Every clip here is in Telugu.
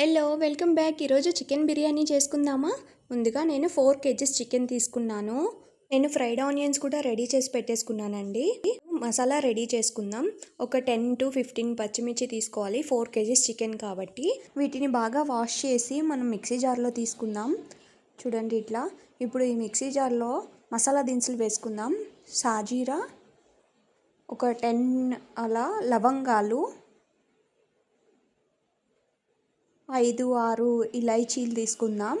Hello welcome back. ఈరోజు చికెన్ బిర్యానీ చేసుకుందామా? ముందుగా నేను ఫోర్ కేజీస్ చికెన్ తీసుకున్నాను. నేను ఫ్రైడ్ ఆనియన్స్ కూడా రెడీ చేసి పెట్టేసుకున్నానండి. మసాలా రెడీ చేసుకుందాం. ఒక టెన్ టు ఫిఫ్టీన్ పచ్చిమిర్చి తీసుకోవాలి. ఫోర్ కేజీస్ చికెన్ కాబట్టి. వీటిని బాగా వాష్ చేసి మనం మిక్సీ జార్లో తీసుకుందాం. చూడండి ఇట్లా. ఇప్పుడు ఈ మిక్సీ జార్లో మసాలా దినుసులు వేసుకుందాం. సాజీరా ఒక టెన్ అలా లవంగాలు ఐదు ఆరు ఇలైచీలు తీసుకుందాం.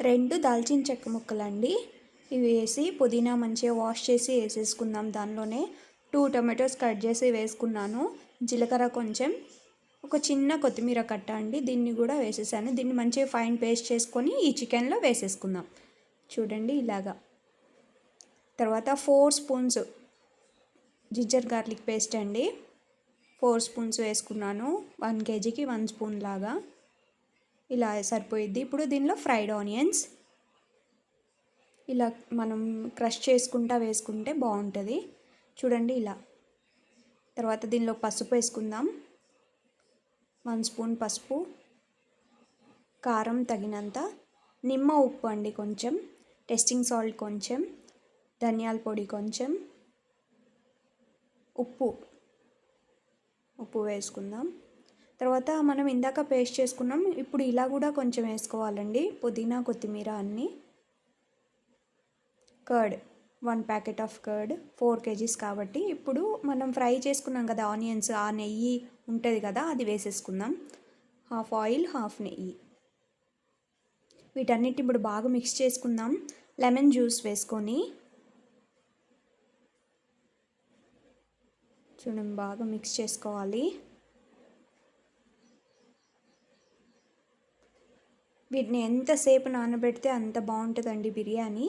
రెండు దాల్చిన చెక్క ముక్కలండి. ఇవి వేసి పుదీనా మంచిగా వాష్ చేసి వేసేసుకుందాం దానిలోనే. టూ టొమాటోస్ కట్ చేసి వేసుకున్నాను. జీలకర్ర కొంచెం. ఒక చిన్న కొత్తిమీర కట్ట అండి దీన్ని కూడా వేసేసాను. దీన్ని మంచిగా ఫైన్ పేస్ట్ చేసుకొని ఈ చికెన్లో వేసేసుకుందాం. చూడండి ఇలాగా. తర్వాత four spoons ginger garlic paste అండి. ఫోర్ స్పూన్స్ వేసుకున్నాను. వన్ కేజీకి వన్ స్పూన్ లాగా. ఇలా సరిపోయిద్ది. ఇప్పుడు దీనిలో ఫ్రైడ్ ఆనియన్స్. ఇలా మనం క్రష్ చేసుకుంటా వేసుకుంటే బాగుంటుంది. చూడండి ఇలా. తర్వాత దీనిలో పసుపు వేసుకుందాం. వన్ స్పూన్ పసుపు. కారం తగినంత. నిమ్మ ఉప్పు అండి కొంచెం. టెస్టింగ్ సాల్ట్ కొంచెం. ధనియాల పొడి కొంచెం. ఉప్పు. ఉప్పు వేసుకుందాం. తర్వాత మనం ఇందాక పేస్ట్ చేసుకున్నాం. ఇప్పుడు ఇలా కూడా కొంచెం వేసుకోవాలండి. పుదీనా కొత్తిమీర అన్నీ. Curd one packet of curd four kgs కాబట్టి. ఇప్పుడు మనం ఫ్రై చేసుకున్నాం కదా ఆనియన్స్ ఆ నెయ్యి ఉంటుంది కదా అది వేసేసుకుందాం. హాఫ్ ఆయిల్ హాఫ్ నెయ్యి. వీటన్నిటి ఇప్పుడు బాగా మిక్స్ చేసుకుందాం. లెమన్ జ్యూస్ వేసుకొని చూడండి బాగా మిక్స్ చేసుకోవాలి. వీటిని ఎంతసేపు నానబెడితే అంత బాగుంటుందండి బిర్యానీ.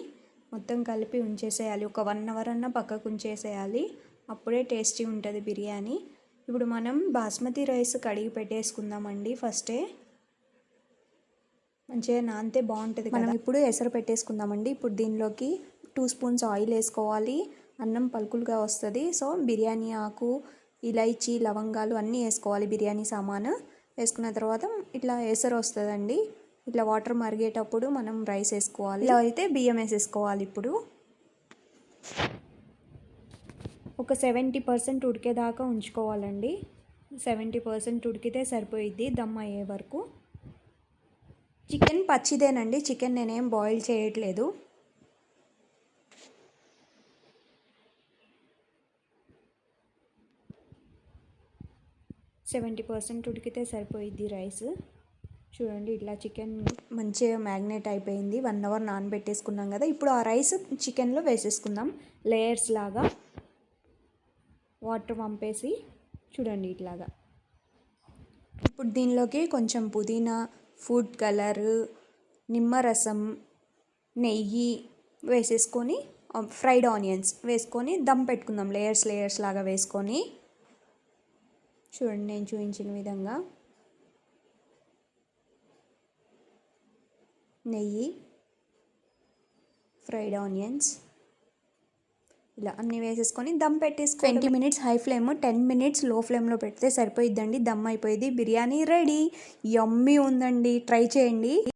మొత్తం కలిపి ఉంచేసేయాలి. ఒక వన్ అవర్ అన్న పక్కకు ఉంచేసేయాలి. అప్పుడే టేస్టీ ఉంటుంది బిర్యానీ. ఇప్పుడు మనం బాస్మతి రైస్ కడిగి పెట్టేసుకుందామండి ఫస్టే. మంచిగా నానితే బాగుంటుంది మనం ఇప్పుడు ఎసరు పెట్టేసుకుందామండి. ఇప్పుడు దీనిలోకి టూ స్పూన్స్ ఆయిల్ వేసుకోవాలి. అన్నం పలుకులుగా వస్తుంది. సో బిర్యానీ ఆకు ఇలైచి లవంగాలు అన్నీ వేసుకోవాలి. బిర్యానీ సామాను వేసుకున్న తర్వాత ఇట్లా ఎసరు వస్తుందండి. ఇట్లా వాటర్ మరిగేటప్పుడు మనం రైస్ వేసుకోవాలి. ఇలా అయితే బియ్యం వేసేసుకోవాలి ఇప్పుడు. ఒక సెవెంటీ పర్సెంట్ ఉడికేదాకా ఉంచుకోవాలండి. సెవెంటీ పర్సెంట్ ఉడికితే సరిపోయిద్ది దమ్ అయ్యే వరకు. చికెన్ పచ్చిదేనండి. చికెన్ నేనేం బాయిల్ చేయట్లేదు. సెవెంటీ పర్సెంట్ ఉడికితే సరిపోయిద్ది రైస్. చూడండి ఇట్లా చికెన్ మంచిగా మ్యాగ్నేట్ అయిపోయింది. వన్ అవర్ నానబెట్టేసుకున్నాం కదా. ఇప్పుడు ఆ రైస్ చికెన్లో వేసేసుకుందాం. లేయర్స్ లాగా వాటర్ పంపేసి చూడండి ఇట్లాగా. ఇప్పుడు దీనిలోకి కొంచెం పుదీనా ఫుడ్ కలర్ నిమ్మరసం నెయ్యి వేసేసుకొని ఫ్రైడ్ ఆనియన్స్ వేసుకొని దమ్ పెట్టుకుందాం. లేయర్స్ లేయర్స్ లాగా వేసుకొని. చూడండి నేను చూపించిన విధంగా. నెయ్యి ఫ్రైడ్ ఆనియన్స్. ఇలా అన్నీ వేసేసుకొని దమ్ పెట్టేసి twenty minutes high flame ten మినిట్స్లో ఫ్లేమ్లో పెడితే సరిపోయిద్దండి. దమ్ అయిపోయింది. బిర్యానీ రెడీ. యమ్మీ ఉందండి. ట్రై చేయండి.